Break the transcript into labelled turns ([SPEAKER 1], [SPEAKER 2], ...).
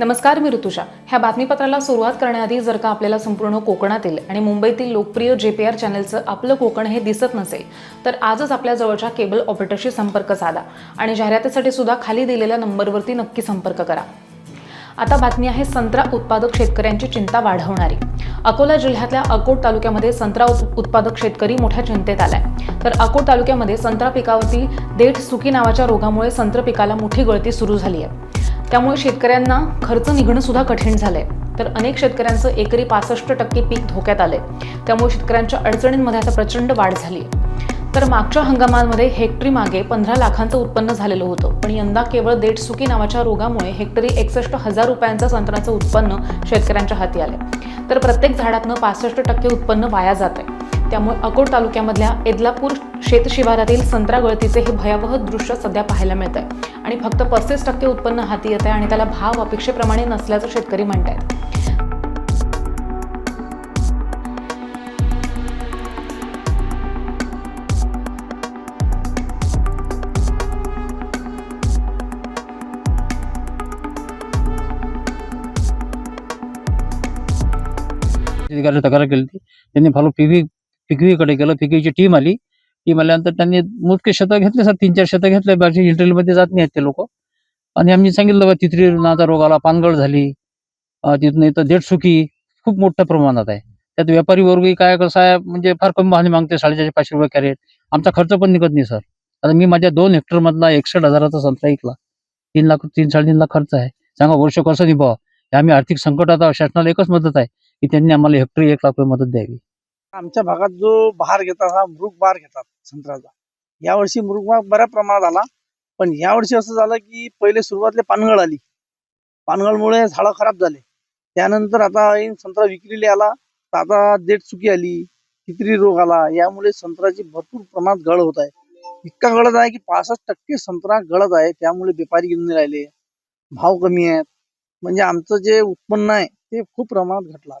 [SPEAKER 1] नमस्कार मी ऋतुषा ह्या बातमीपत्राला सुरुवात करण्याआधी जर का आपल्याला संपूर्ण कोकणातील आणि मुंबईतील लोकप्रिय जे पी आर चॅनलचं आपलं कोकण हे दिसत नसेल तर आजच आपल्या जवळच्या केबल ऑपरेटरशी संपर्क साधा आणि जाहिरातीसाठी सुद्धा खाली दिलेल्या नंबरवरती नक्की संपर्क करा. आता बातमी आहे संत्रा उत्पादक शेतकऱ्यांची चिंता वाढवणारी. अकोला जिल्ह्यातल्या अकोट तालुक्यामध्ये संत्रा उत्पादक शेतकरी मोठ्या चिंतेत आलाय. तर अकोट तालुक्यामध्ये संत्रा पिकावरती देठ सुकी नावाच्या रोगामुळे संत्र पिकाला मोठी गळती सुरू झाली आहे. त्यामुळे शेतकऱ्यांना खर्च निघणं सुद्धा कठीण झालंय. तर अनेक शेतकऱ्यांचं एकरी पासष्ट टक्के पीक धोक्यात आलंय. त्यामुळे शेतकऱ्यांच्या अडचणींमध्ये आता प्रचंड वाढ झाली आहे तर मागच्या हंगामामध्ये हेक्टरी मागे पंधरा लाखांचं उत्पन्न झालेलं होतं. पण यंदा केवळ देठ सुकी नावाच्या रोगामुळे हेक्टरी एकसष्ट हजार रुपयांचं संत्र्याचं उत्पन्न शेतकऱ्यांच्या हाती आले तर प्रत्येक झाडातनं पासष्ट टक्के उत्पन्न वाया जात आहे त्यामुळे अकोट तालुक्यामधल्या एदलापूर शेत शिवारातील संत्रा गळतीचे हे भयावह दृश्य सध्या पाहायला मिळत आहे आणि फक्त पस्तीस टक्के उत्पन्न हाती येत आहे आणि त्याला भाव अपेक्षेप्रमाणे नसल्याचं शेतकरी म्हणत आहेत
[SPEAKER 2] तक्रार केली होती त्यांनी फॉलो पीव्ही फिकवीकडे गेलो फिकवीची टीम आली. टीम आल्यानंतर त्यांनी मोजके शतक घेतले सर तीन चार शेतं घेतले. बाकी इंटरव्ह्यूमध्ये जात नाही ते लोक. आणि आम्ही सांगितलं बा तिथरी नाचा रोग आला पानगळ झाली तिथून इथं देडसुकी खूप मोठ्या प्रमाणात आहे. त्यात व्यापारी वर्गही काय कसं आहे म्हणजे फार कमी भावने मागते साडेचारशे पाचशे रुपये कॅरेट आमचा खर्च पण निघत नाही सर आता मी माझ्या दोन हेक्टर मधला एकसठ हजाराचा संत्रा ऐकला तीन लाख तीन साडेतीन लाख खर्च आहे. सांगा वर्ष कसं निभाव? आम्ही आर्थिक संकटात शासनाला एकच मदत आहे की त्यांनी आम्हाला हेक्टरी एक लाख रुपये मदत द्यावी.
[SPEAKER 3] आमच्या भागात जो बहार घेतात हा मृग बहार घेतात संत्र्याचा. यावर्षी मृग बहार बऱ्या प्रमाणात आला पण यावर्षी असं झालं की पहिले सुरुवातले पानगळ आली. पानगळमुळे झाडं खराब झाले. त्यानंतर आता संत्रा विक्रीला आला. तर आता देठ चुकी आली तित्री रोग आला यामुळे संत्र्याची भरपूर प्रमाणात गळ होत आहे. इतका गळत आहे की पासष्ट टक्के संत्रा गळत आहे. त्यामुळे व्यापारी घेऊन राहिले. भाव कमी आहेत. म्हणजे आमचं जे उत्पन्न आहे ते खूप प्रमाणात घटलं.